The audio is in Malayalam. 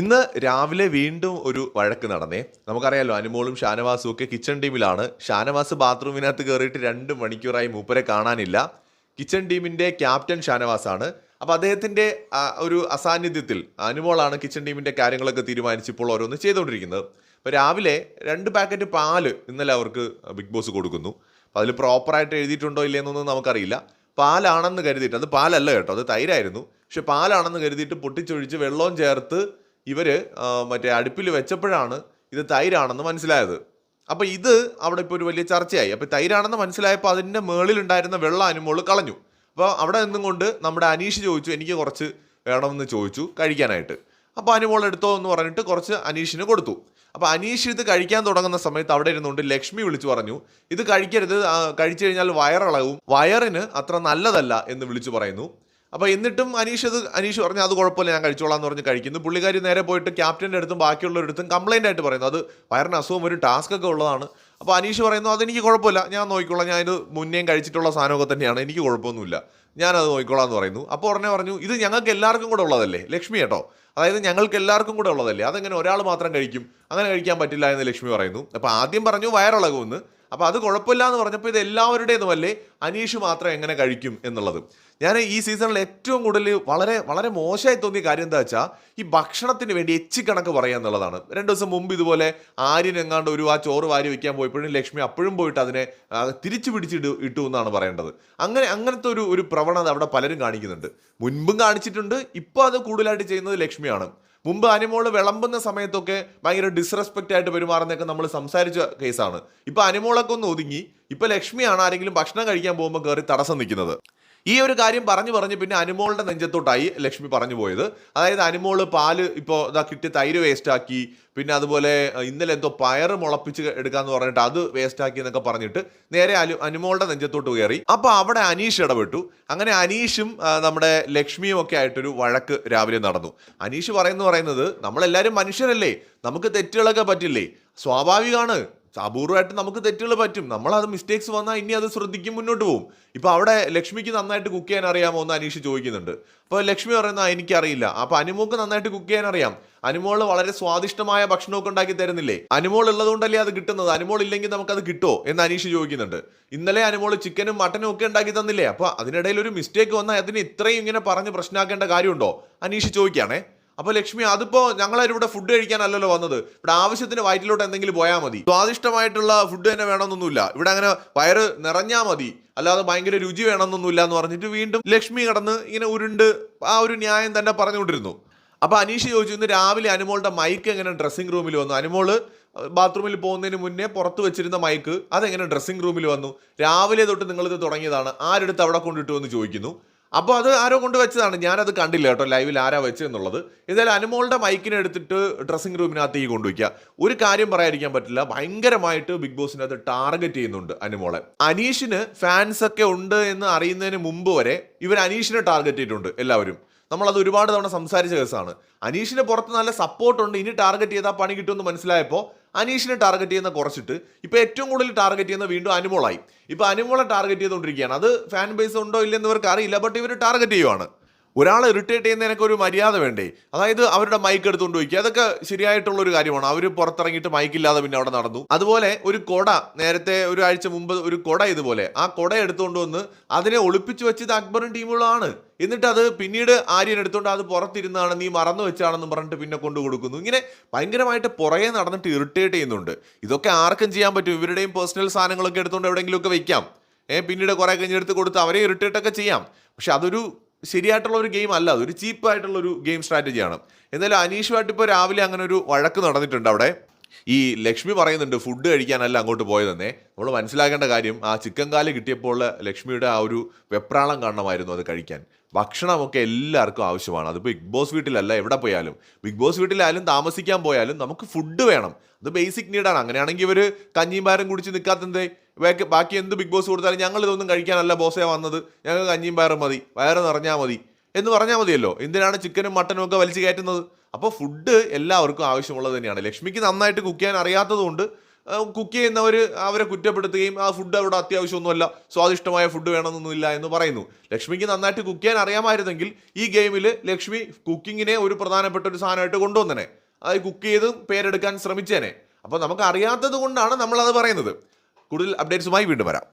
ഇന്ന് രാവിലെ വീണ്ടും ഒരു വഴക്ക് നടന്നേ. നമുക്കറിയാലോ അനുമോളും ഷാനവാസും ഒക്കെ കിച്ചൺ ടീമിലാണ് ഷാനവാസ് ബാത്റൂമിനകത്ത് കയറിയിട്ട് രണ്ട് മണിക്കൂറായി മൂപ്പരെ കാണാനില്ല. കിച്ചൺ ടീമിന്റെ ക്യാപ്റ്റൻ ഷാനവാസാണ്. അപ്പോൾ അദ്ദേഹത്തിന്റെ ഒരു അസാന്നിധ്യത്തിൽ അനുമോളാണ് കിച്ചൺ ടീമിന്റെ കാര്യങ്ങളൊക്കെ തീരുമാനിച്ച് ഇപ്പോൾ ഓരോന്ന് ചെയ്തുകൊണ്ടിരിക്കുന്നത്. അപ്പോൾ രാവിലെ രണ്ട് പാക്കറ്റ് പാൽ ഇന്നലെ അവർക്ക് ബിഗ് ബോസ് കൊടുക്കുന്നു. അപ്പോൾ അതിൽ പ്രോപ്പറായിട്ട് എഴുതിയിട്ടുണ്ടോ ഇല്ലയെന്നൊന്നും നമുക്കറിയില്ല. പാലാണെന്ന് കരുതിയിട്ട് അത് പാലല്ല കേട്ടോ അത് തൈരായിരുന്നു. പക്ഷെ പാലാണെന്ന് കരുതിയിട്ട് പൊട്ടിച്ചൊഴിച്ച് വെള്ളവും ചേർത്ത് ഇവർ ആ, മറ്റേ അടുപ്പിൽ വെച്ചപ്പോഴാണ് ഇത് തൈരാണെന്ന് മനസ്സിലായത്. അപ്പോൾ ഇത് അവിടെ ഇപ്പോൾ ഒരു വലിയ ചർച്ചയായി. അപ്പോൾ തൈരാണെന്ന് മനസ്സിലായപ്പോൾ അതിന്റെ മേളിലുണ്ടായിരുന്ന വെള്ളം അനുമോൾ കളഞ്ഞു. അപ്പോൾ അവിടെ നിന്നും കൊണ്ട് നമ്മുടെ അനീഷ് ചോദിച്ചു എനിക്ക് കുറച്ച് വേണമെന്ന് ചോദിച്ചു കഴിക്കാനായിട്ട്. അപ്പോൾ അനുമോൾ എടുത്തോ എന്ന് പറഞ്ഞിട്ട് കുറച്ച് അനീഷിന് കൊടുത്തു. അപ്പോൾ അനീഷ് ഇത് കഴിക്കാൻ തുടങ്ങുന്ന സമയത്ത് അവിടെ ഇരുന്നുകൊണ്ട് ലക്ഷ്മി വിളിച്ചു പറഞ്ഞു ഇത് കഴിക്കരുത് കഴിച്ചു കഴിഞ്ഞാൽ വയറിളകും. വയറിന് അത്ര നല്ലതല്ല എന്ന് വിളിച്ചു പറയുന്നു. അപ്പോൾ എന്നിട്ടും അനീഷ് അത് അനീഷ് പറഞ്ഞു അത് കുഴപ്പമില്ല ഞാൻ കഴിച്ചോളാം എന്ന് പറഞ്ഞ് കഴിക്കുന്നു. പുള്ളിക്കാരി നേരെ പോയിട്ട് ക്യാപ്റ്റന്റെ അടുത്തും ബാക്കിയുള്ളവരടുത്തും കംപ്ലൈന്റ് ആയിട്ട് പറയുന്നു. അത് വയറിന് അസുഖം ഒരു ടാസ്ക് ഒക്കെ ഉള്ളതാണ്. അപ്പോൾ അനീഷ് പറയുന്നു അതെനിക്ക് കുഴപ്പമില്ല ഞാൻ നോക്കിക്കോളാം. ഞാൻ ഇത് മുന്നേയും കഴിച്ചിട്ടുള്ള സാധനമൊക്കെ തന്നെയാണ് എനിക്ക് കുഴപ്പമൊന്നുമില്ല. ഞാനത് നോക്കിക്കോളാം എന്ന് പറയുന്നു. അപ്പോൾ ഉടനെ പറഞ്ഞു ഇത് ഞങ്ങൾക്ക് എല്ലാവർക്കും കൂടെ ഉള്ളതല്ലേ? ലക്ഷ്മി കേട്ടോ? അതായത് ഞങ്ങൾക്ക് എല്ലാവർക്കും കൂടെ ഉള്ളതല്ലേ? അതെങ്ങനെ ഒരാൾ മാത്രം കഴിക്കും? അങ്ങനെ കഴിക്കാൻ പറ്റില്ല എന്ന് ലക്ഷ്മി പറയുന്നു. അപ്പോൾ ആദ്യം പറഞ്ഞു വയറിളകുമെന്ന് അപ്പോൾ അത് കുഴപ്പമില്ല എന്ന് പറഞ്ഞപ്പോൾ ഇത് എല്ലാവരുടേതുമല്ലേ? അനീഷ് മാത്രം എങ്ങനെ കഴിക്കും എന്നുള്ളത്. ഞാൻ ഈ സീസണിൽ ഏറ്റവും കൂടുതൽ വളരെ വളരെ മോശമായി തോന്നിയ കാര്യം എന്താ വെച്ചാൽ ഈ ഭക്ഷണത്തിന് വേണ്ടി എച്ചിക്കണക്ക് പറയുക എന്നുള്ളതാണ്. രണ്ട് ദിവസം മുമ്പ് ഇതുപോലെ ആര്യൻ എങ്ങാണ്ട് ഒരു ആ ചോറ് വാരി വയ്ക്കാൻ പോയപ്പോഴും ലക്ഷ്മി അപ്പോഴും പോയിട്ട് അതിനെ തിരിച്ചു പിടിച്ചിട്ട് ഇട്ടു എന്നാണ് പറയേണ്ടത്. അങ്ങനെ അങ്ങനത്തെ ഒരു ഒരു പ്രവണത അവിടെ പലരും കാണിക്കുന്നുണ്ട്. മുൻപും കാണിച്ചിട്ടുണ്ട് ഇപ്പോൾ അത് കൂടുതലായിട്ട് ചെയ്യുന്നത് ലക്ഷ്മിയാണ്. മുമ്പ് അനിമോൾ വിളമ്പുന്ന സമയത്തൊക്കെ ഭയങ്കര ഡിസ്റെസ്പെക്റ്റ് ആയിട്ട് പെരുമാറുന്നൊക്കെ നമ്മൾ സംസാരിച്ച കേസാണ് ഇപ്പൊ അനിമോളൊക്കെ ഒന്ന് ഒതുങ്ങി. ഇപ്പൊ ലക്ഷ്മിയാണ് ആരെങ്കിലും ഭക്ഷണം കഴിക്കാൻ പോകുമ്പോൾ കയറി തടസ്സം നിൽക്കുന്നത്. ഈ ഒരു കാര്യം പറഞ്ഞു പറഞ്ഞ് പിന്നെ അനുമോളുടെ നെഞ്ചത്തോട്ടായി ലക്ഷ്മി പറഞ്ഞു പോയത്. അതായത് അനുമോൾ പാൽ ഇപ്പോൾ ഇതാ കിട്ടി തൈര് വേസ്റ്റാക്കി പിന്നെ അതുപോലെ ഇന്നലെ എന്തോ പയറ് മുളപ്പിച്ച് എടുക്കാന്ന് പറഞ്ഞിട്ട് അത് വേസ്റ്റാക്കി എന്നൊക്കെ പറഞ്ഞിട്ട് നേരെ അനു അനുമോളുടെ നെഞ്ചത്തോട്ട് കയറി. അപ്പോൾ അവിടെ അനീഷ് ഇടപെട്ടു. അങ്ങനെ അനീഷും നമ്മുടെ ലക്ഷ്മിയും ഒക്കെ ആയിട്ടൊരു വഴക്ക് രാവിലെ നടന്നു. അനീഷ് പറയുന്നു പറയുന്നത് നമ്മളെല്ലാവരും മനുഷ്യരല്ലേ? നമുക്ക് തെറ്റുകളൊക്കെ പറ്റില്ലേ? സ്വാഭാവികമാണ് അപൂർവമായിട്ട് നമുക്ക് തെറ്റുകൾ പറ്റും. നമ്മളത് മിസ്റ്റേക്സ് വന്നാൽ ഇനി അത് ശ്രദ്ധിക്കും മുന്നോട്ട് പോകും. ഇപ്പൊ അവിടെ ലക്ഷ്മിക്ക് നന്നായിട്ട് കുക്ക് ചെയ്യാൻ അറിയാമോ എന്ന് അനീഷ് ചോദിക്കുന്നുണ്ട്. അപ്പോൾ ലക്ഷ്മി പറയുന്ന എനിക്കറിയില്ല. അപ്പൊ അനുമോക്ക് നന്നായിട്ട് കുക്ക് ചെയ്യാൻ അറിയാം. അനുമോൾ വളരെ സ്വാദിഷ്ടമായ ഭക്ഷണമൊക്കെ ഉണ്ടാക്കി തരുന്നില്ലേ? അനുമോൾ ഉള്ളതുകൊണ്ടല്ലേ അത് കിട്ടുന്നത്? അനുമോൾ ഇല്ലെങ്കിൽ നമുക്കത് കിട്ടുമോ എന്ന് അനീഷ് ചോദിക്കുന്നുണ്ട്. ഇന്നലെ അനുമോൾ ചിക്കനും മട്ടനും ഒക്കെ ഉണ്ടാക്കി തന്നില്ലേ? അപ്പൊ അതിനിടയിൽ ഒരു മിസ്റ്റേക്ക് വന്നാൽ അതിന് ഇത്രയും ഇങ്ങനെ പറഞ്ഞ് പ്രശ്നമാക്കേണ്ട കാര്യമുണ്ടോ? അനീഷ് ചോദിക്കുകയാണേ. അപ്പൊ ലക്ഷ്മി അതിപ്പോൾ ഞങ്ങളിവിടെ ഫുഡ് കഴിക്കാനല്ലല്ലോ വന്നത്. ഇവിടെ ആവശ്യത്തിന് വയറ്റിലോട്ട് എന്തെങ്കിലും പോയാൽ മതി. സ്വാദിഷ്ടമായിട്ടുള്ള ഫുഡ് തന്നെ വേണമെന്നൊന്നുമില്ല. ഇവിടെ അങ്ങനെ വയറ് നിറഞ്ഞാൽ മതി. അല്ലാതെ ഭയങ്കര രുചി വേണമെന്നൊന്നുമില്ല എന്ന് പറഞ്ഞിട്ട് വീണ്ടും ലക്ഷ്മി കടന്ന് ഇങ്ങനെ ഉരുണ്ട് ആ ഒരു ന്യായം തന്നെ പറഞ്ഞുകൊണ്ടിരുന്നു. അപ്പോൾ അനീഷ് ചോദിച്ചു ഇന്ന് രാവിലെ അനുമോളുടെ മൈക്ക് എങ്ങനെ ഡ്രസ്സിംഗ് റൂമിൽ വന്നു? അനുമോൾ ബാത്റൂമിൽ പോകുന്നതിന് മുന്നേ പുറത്ത് വെച്ചിരുന്ന മൈക്ക് അതെങ്ങനെ ഡ്രസ്സിംഗ് റൂമിൽ വന്നു? രാവിലെ തൊട്ട് നിങ്ങളിത് തുടങ്ങിയതാണ്. ആരെടുത്ത് അവിടെ കൊണ്ടിട്ടു? എന്ന് ചോദിക്കുന്നു. അപ്പോൾ അത് ആരോ കൊണ്ട് വെച്ചതാണ് ഞാനത് കണ്ടില്ല കേട്ടോ ലൈവിൽ ആരാ വെച്ചതെന്നുള്ളത് എന്തായാലും അനുമോളുടെ മൈക്കിനെ എടുത്തിട്ട് ഡ്രസ്സിംഗ് ഈ കൊണ്ടുവയ്ക്കുക. ഒരു കാര്യം പറയാതിരിക്കാൻ പറ്റില്ല ഭയങ്കരമായിട്ട് ബിഗ് ബോസിനകത്ത് ടാർഗറ്റ് ചെയ്യുന്നുണ്ട് അനുമോളെ. അനീഷിന് ഫാൻസ് ഒക്കെ ഉണ്ട് എന്ന് അറിയുന്നതിന് മുമ്പ് വരെ ഇവർ അനീഷിനെ ടാർഗറ്റ് ചെയ്തിട്ടുണ്ട് എല്ലാവരും. നമ്മളത് ഒരുപാട് തവണ സംസാരിച്ച കേസാണ്. അനീഷിന് പുറത്ത് നല്ല സപ്പോർട്ടുണ്ട് ഇനി ടാർഗറ്റ് ചെയ്താൽ പണി കിട്ടുമെന്ന് മനസ്സിലായപ്പോൾ അനീഷിനെ ടാർഗറ്റ് ചെയ്യുന്ന കുറച്ചിട്ട് ഇപ്പോൾ ഏറ്റവും കൂടുതൽ ടാർഗറ്റ് ചെയ്യുന്ന വീണ്ടും അനുമോളായി. ഇപ്പോൾ അനുമോളെ ടാർഗറ്റ് ചെയ്തുകൊണ്ടിരിക്കുകയാണ്. അത് ഫാൻ ബേസ് ഉണ്ടോ ഇല്ലെന്ന് ഇവർക്ക് അറിയില്ല ബട്ട് ഇവർ ടാർഗറ്റ് ചെയ്യുവാണ്. ഒരാളെ ഇറിറ്റേറ്റ് ചെയ്യുന്നതിനൊക്കെ ഒരു മര്യാദ വേണ്ടേ? അതായത് അവരുടെ മൈക്ക് എടുത്തുകൊണ്ട് വയ്ക്കുക. അതൊക്കെ ശരിയായിട്ടുള്ള ഒരു കാര്യമാണ്. അവർ പുറത്തിറങ്ങിയിട്ട് മൈക്കില്ലാതെ പിന്നെ അവിടെ നടന്നു. അതുപോലെ ഒരു കൊട നേരത്തെ ഒരു ആഴ്ച മുമ്പ് ഒരു കൊട ഇതുപോലെ. ആ കൊട എടുത്തുകൊണ്ട് വന്ന് അതിനെ ഒളിപ്പിച്ചു വെച്ചത് അക്ബറും ടീമുകളാണ്. എന്നിട്ട് അത് പിന്നീട് ആര്യൻ എടുത്തുകൊണ്ട് അത് പുറത്തിരുന്നാണ് നീ മറന്നു വെച്ചാണെന്ന് പറഞ്ഞിട്ട് പിന്നെ കൊണ്ടു കൊടുക്കുന്നു. ഇങ്ങനെ ഭയങ്കരമായിട്ട് പുറകെ നടന്നിട്ട് ഇറിറ്റേറ്റ് ചെയ്യുന്നുണ്ട്. ഇതൊക്കെ ആർക്കും ചെയ്യാൻ പറ്റും. ഇവരുടെയും പേഴ്സണൽ സാധനങ്ങളൊക്കെ എടുത്തുകൊണ്ട് എവിടെയെങ്കിലുമൊക്കെ വയ്ക്കാം ഏഹ് പിന്നീട് കുറെ കഴിഞ്ഞെടുത്ത് കൊടുത്ത് അവരെ ഇറിറ്റേറ്റ് ഒക്കെ ചെയ്യാം. പക്ഷെ അതൊരു ശരിയായിട്ടുള്ള ഒരു ഗെയിം അല്ല അതൊരു ചീപ്പായിട്ടുള്ള ഒരു ഗെയിം സ്ട്രാറ്റജിയാണ് എന്നാലും അനീഷുമായിട്ട് ഇപ്പോൾ രാവിലെ അങ്ങനെ ഒരു വഴക്ക് നടന്നിട്ടുണ്ട് അവിടെ. ഈ ലക്ഷ്മി പറയുന്നുണ്ട് ഫുഡ് കഴിക്കാനല്ല അങ്ങോട്ട് പോയതന്നെ. നമ്മൾ മനസ്സിലാക്കേണ്ട കാര്യം ആ ചിക്കൻ കാൽ കിട്ടിയപ്പോൾ ലക്ഷ്മിയുടെ ആ ഒരു വെപ്രാളം കാണണമായിരുന്നു അത് കഴിക്കാൻ. ഭക്ഷണമൊക്കെ എല്ലാവർക്കും ആവശ്യമാണ്. അതിപ്പോൾ ബിഗ് ബോസ് വീട്ടിലല്ല എവിടെ പോയാലും. ബിഗ് ബോസ് വീട്ടിലായാലും താമസിക്കാൻ പോയാലും നമുക്ക് ഫുഡ് വേണം. അത് ബേസിക് നീഡാണ് അങ്ങനെയാണെങ്കിൽ ഇവർ കഞ്ഞിയും പാരം കുടിച്ച് നിൽക്കാത്തന്തേ ബാക്കി എന്ത് ബിഗ് ബോസ് കൊടുത്താലും ഞങ്ങൾ ഇതൊന്നും കഴിക്കാനല്ല ബോസേ വന്നത്. ഞങ്ങൾ കഞ്ഞിയും പയറും മതി. വയറ് നിറഞ്ഞാൽ മതി. എന്ന് പറഞ്ഞാൽ മതിയല്ലോ. എന്തിനാണ് ചിക്കനും മട്ടനും ഒക്കെ വലിച്ചു കയറ്റുന്നത്? അപ്പോൾ ഫുഡ് എല്ലാവർക്കും ആവശ്യമുള്ളത് തന്നെയാണ്. ലക്ഷ്മിക്ക് നന്നായിട്ട് കുക്ക് ചെയ്യാൻ അറിയാത്തതുകൊണ്ട് കുക്ക് ചെയ്യുന്നവർ അവരെ കുറ്റപ്പെടുത്തുകയും ആ ഫുഡ് അവിടെ അത്യാവശ്യമൊന്നുമല്ല സ്വാദിഷ്ടമായ ഫുഡ് വേണമെന്നൊന്നുമില്ല എന്ന് പറയുന്നു. ലക്ഷ്മിക്ക് നന്നായിട്ട് കുക്ക് ചെയ്യാൻ അറിയാമായിരുന്നെങ്കിൽ ഈ ഗെയിമിൽ ലക്ഷ്മി കുക്കിങ്ങിനെ ഒരു പ്രധാനപ്പെട്ട ഒരു സാധനമായിട്ട് കൊണ്ടുവന്നനെ. അത് കുക്ക് ചെയ്ത് പേരെടുക്കാൻ ശ്രമിച്ചേനെ. അപ്പോൾ നമുക്ക് അറിയാത്തത് കൊണ്ടാണ് നമ്മളത് പറയുന്നത്. കൂടുതൽ അപ്ഡേറ്റ്സുമായി വീണ്ടും വരാം.